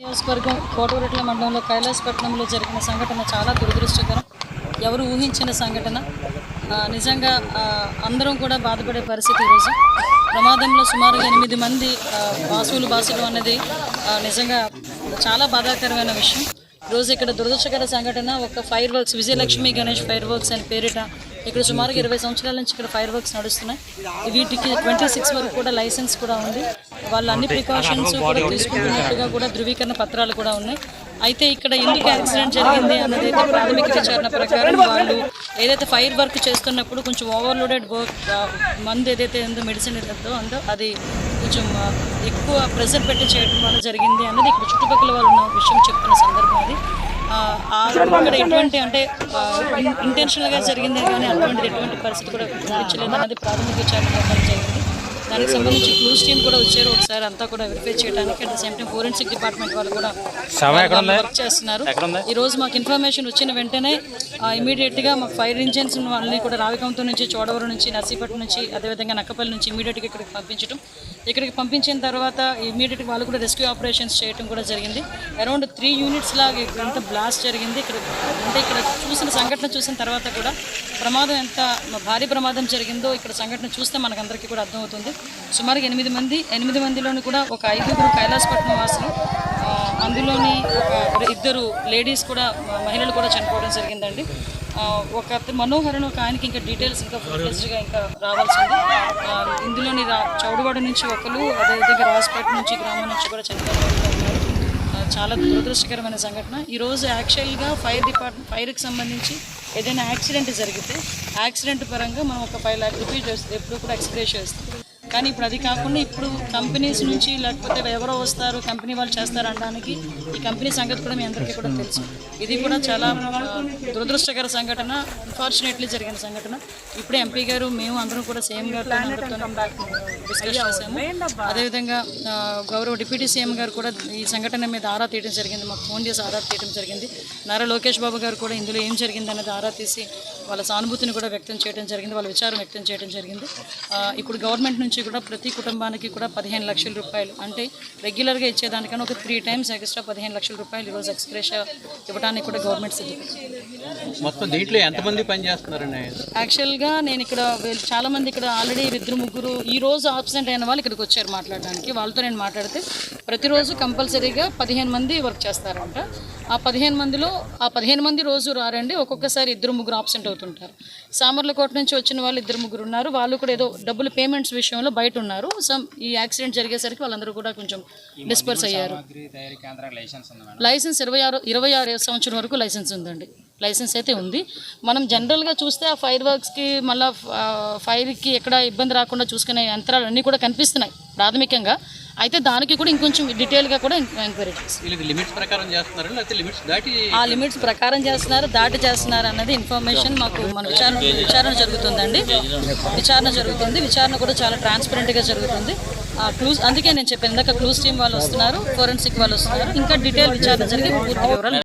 నియోజకవర్గం కోటూరెట్ల మండలంలో కైలాసపట్నంలో జరిగిన సంఘటన చాలా దురదృష్టకరం. ఎవరు ఊహించిన సంఘటన? నిజంగా అందరం కూడా బాధపడే పరిస్థితి ఈరోజు. ప్రమాదంలో సుమారు ఎనిమిది మంది ఆ, బాసులు బాసులు అన్నది నిజంగా చాలా బాధాకరమైన విషయం. రోజు ఇక్కడ దురదృష్టకర సంఘటన ఒక fireworks Vijayalakshmi Ganesh fireworks అని పేరిట ఇక్కడ సుమారుగా ఇరవై సంవత్సరాల నుంచి ఇక్కడ ఫైర్ వర్క్స్ నడుస్తున్నాయి. వీటికి ట్వంటీ సిక్స్ వరకు కూడా లైసెన్స్ కూడా ఉంది. వాళ్ళు అన్ని ప్రికాషన్స్ కూడా తీసుకుంటున్నట్టుగా కూడా ధృవీకరణ పత్రాలు కూడా ఉన్నాయి. అయితే ఇక్కడ ఎందుకు యాక్సిడెంట్ జరిగింది అన్నది అయితే ప్రాథమిక విచారణ ప్రకారం వాళ్ళు ఏదైతే ఫైర్ వర్క్ చేస్తున్నప్పుడు కొంచెం ఓవర్లోడెడ్ వర్క్ మందు ఏదైతే ఉందో మెడిసిన్ ఏదైతే ఉందో అది కొంచెం ఎక్కువ ప్రెషర్ పెట్టి చేయడం వల్ల జరిగింది అన్నది ఇక్కడ చుట్టుపక్కల వాళ్ళు ఉన్న విషయం చెప్తున్న అక్కడ ఇక్కడ ఎటువంటి అంటే ఇంటెన్షనల్గా జరిగింది కానీ అటువంటిది ఎటువంటి పరిస్థితి కూడా కనిపించలేదు అది ప్రాథమిక విచారణ జరిగింది. దానికి సంబంధించి క్లూస్ టీమ్ కూడా వచ్చారు. ఒకసారి అంతా కూడా వెరిఫై చేయడానికి at the same time forensic department వాళ్ళు కూడా వర్క్ చేస్తున్నారు. ఈ రోజు మాకు ఇన్ఫర్మేషన్ వచ్చిన వెంటనే ఇమీడియట్గా మాకు ఫైర్ ఇంజిన్స్ వాళ్ళని కూడా రావికంతో నుంచి చోడవరం నుంచి నర్సీపట్నం నుంచి అదేవిధంగా నక్కపల్లి నుంచి ఇమీడియట్గా ఇక్కడికి పంపించడం ఇక్కడికి పంపించిన తర్వాత ఇమీడియట్గా వాళ్ళు కూడా రెస్క్యూ ఆపరేషన్స్ చేయడం కూడా జరిగింది. అరౌండ్ త్రీ యూనిట్స్ లాగా ఇక్కడంతా బ్లాస్ట్ జరిగింది. ఇక్కడ అంటే ఇక్కడ చూసిన సంఘటన చూసిన తర్వాత కూడా ప్రమాదం ఎంత భారీ ప్రమాదం జరిగిందో ఇక్కడ సంఘటన చూస్తే మనకందరికీ కూడా అర్థమవుతుంది. సుమారుగా ఎనిమిది మంది ఎనిమిది మందిలోని కూడా ఒక ఐదుగురు కైలాసపట్నం వాసులు. అందులోని ఒక ఇద్దరు లేడీస్ కూడా మహిళలు కూడా చనిపోవడం జరిగిందండి. ఒక అత- మనోహరన్ ఒక ఆయనకి ఇంకా డీటెయిల్స్ ఇంకా ఫుల్గా ఇంకా రావాల్సి ఉంది ఇందులోని రా చౌడవాడ నుంచి ఒకరు అదేవిధంగా రాజపేట నుంచి గ్రామం నుంచి కూడా చనిపోయిన చాలా దురదృష్టకరమైన సంఘటన. ఈరోజు యాక్చువల్గా ఫైర్ డిపార్ట్మెంట్ ఫైర్కి సంబంధించి ఏదైనా యాక్సిడెంట్ జరిగితే యాక్సిడెంట్ పరంగా మనం ఒక ఫైవ్ ల్యాక్ రూపీస్ చేస్తే ఎప్పుడు కూడా ఎక్స్ప్రెస్ చేస్తాం. కానీ ఇప్పుడు అది కాకుండా ఇప్పుడు కంపెనీస్ నుంచి లేకపోతే ఎవరో వస్తారు కంపెనీ వాళ్ళు చేస్తారు అనడానికి ఈ కంపెనీ సంగతి కూడా మీ అందరికీ కూడా తెలుసు. ఇది కూడా చాలా దురదృష్టకర సంఘటన అన్ఫార్చునేట్లీ జరిగిన సంఘటన. ఇప్పుడే ఎంపీ గారు మేము అందరం కూడా సీఎం గారితో అందరితో డిస్కస్ అదేవిధంగా గౌరవ డిప్యూటీ సీఎం గారు కూడా ఈ సంఘటన మీద ఆరా తీయడం జరిగింది. మాకు ఫోన్ చేసి ఆరా తీయడం జరిగింది. నారా లోకేష్ బాబు గారు కూడా ఇందులో ఏం జరిగింది అనేది ఆరా తీసి వాళ్ళ సానుభూతిని కూడా వ్యక్తం చేయడం జరిగింది వాళ్ళ విచారం వ్యక్తం చేయడం జరిగింది. ఇప్పుడు గవర్నమెంట్ నుంచి కూడా ప్రతి కుటుంబానికి కూడా పదిహేను లక్షల రూపాయలు. అంటే రెగ్యులర్గా ఇచ్చేదానికన్నా ఒక త్రీ టైమ్స్ ఎక్స్ట్రా పదిహేను లక్షల రూపాయలు ఈరోజు ఎక్స్ప్రెస్ ఇవ్వడానికి కూడా గవర్నమెంట్ సిద్ధం. మొత్తం దీంట్లో ఎంతమంది పని చేస్తున్నారండి యాక్చువల్గా నేను ఇక్కడ వీళ్ళు- చాలా మంది ఇక్కడ ఆల్రెడీ ఇద్దరు ముగ్గురు ఈ రోజు ఆబ్సెంట్ అయిన వాళ్ళు ఇక్కడికి వచ్చారు మాట్లాడడానికి. వాళ్ళతో నేను మాట్లాడితే ప్రతిరోజు కంపల్సరీగా పదిహేను మంది వర్క్ చేస్తారంట. ఆ పదిహేను మందిలో ఆ పదిహేను మంది రోజు రారండి ఒక్కొక్కసారి ఇద్దరు ముగ్గురు ఆబ్సెంట్ అవుతుంటారు. సామర్లకోట నుంచి వచ్చిన వాళ్ళు ఇద్దరు ముగ్గురు ఉన్నారు. వాళ్ళు కూడా ఏదో డబ్బులు పేమెంట్స్ విషయంలో బయట ఉన్నారు. సమ్ ఈ యాక్సిడెంట్ జరిగేసరికి వాళ్ళందరూ కూడా కొంచెం డిస్పర్స్ అయ్యారు. లైసెన్స్ ఇరవై ఆరు ఇరవై ఆరు సంవత్సరం వరకు లైసెన్స్ ఉందండి. లైసెన్స్ అయితే ఉంది. మనం జనరల్గా చూస్తే ఆ ఫైర్ వర్క్స్కి మళ్ళీ ఫైర్కి ఎక్కడ ఇబ్బంది రాకుండా చూసుకునే యంత్రాలు అన్నీ కూడా కనిపిస్తున్నాయి. ప్రాథమికంగా అయితే దానికి కూడా ఇంకొంచెం డీటెయిల్గా కూడా ఎంక్వైరీ చేస్తాం. వీళ్ళకి లిమిట్స్ ప్రకారం చేస్తున్నారు లేకపోతే లిమిట్స్ దాటి ఆ లిమిట్స్ ప్రకారం చేస్తున్నారు దాటి చేస్తున్నారు అన్నది ఇన్ఫర్మేషన్ మాకు మన విచారణ విచారణ జరుగుతుందండి. విచారణ జరుగుతుంది విచారణ కూడా చాలా ట్రాన్స్పరెంట్గా జరుగుతుంది. ఆ క్లూస్ అందుకే నేను చెప్పాను ఇందాక క్లూస్ టీం వాళ్ళు వస్తున్నారు ఫోరెన్సిక్ వాళ్ళు వస్తున్నారు. ఇంకా డీటెయిల్ విచారణ జరిగి పూర్తి వివరాలు